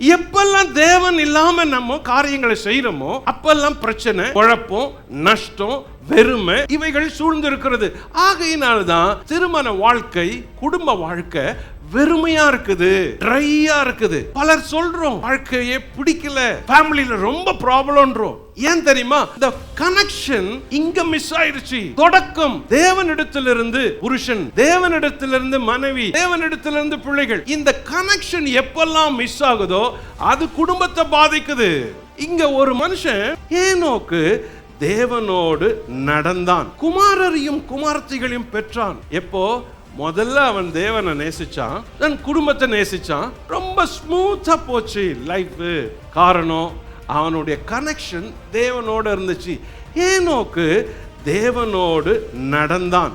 எப்பெல்லாம் தேவன் இல்லாம நம்ம காரியங்களை செய்யறோமோ அப்பெல்லாம் பிரச்சனை குழப்பம் நஷ்டம் வெறுமை இவைகள் சூழ்ந்து இருக்கிறது ஆகையினால்தான் திருமண வாழ்க்கை குடும்ப வாழ்க்கை வெறுமையா இருக்குது ட்ரையா இருக்குது. பலர் சொல்றோம் வாழ்க்கையே பிடிக்கல ஃபேமிலியில ரொம்ப ப்ராப்ளம்ன்றோம் ஏன் தெரியுமா? இந்த கனெக்ஷன் இங்க மிஸ் ஆயிடுச்சு. தொடக்கம். தேவனிடத்திலிருந்து புருஷன் தேவனிடத்திலிருந்து மனைவி தேவனிடத்திலிருந்து பிள்ளைகள். இந்த கனெக்ஷன் எப்பெல்லாம் மிஸ் ஆகுதோ அது குடும்பத்தை பாதிக்குது. இங்க ஒரு மனுஷன் ஏனோக்கு தேவனோடு நடந்தான். குமாரரையும் குமார்த்திகளையும் பெற்றான். எப்போ? முதல்ல அவன் தேவனை நேசிச்சான் தன் குடும்பத்தை நேசிச்சான். ரொம்ப ஸ்மூத்தா போச்சு லைஃப் காரணம் அவனுடைய கனெக்ஷன் தேவனோடு இருந்துச்சு. ஏனோக்கு தேவனோடு நடந்தான்.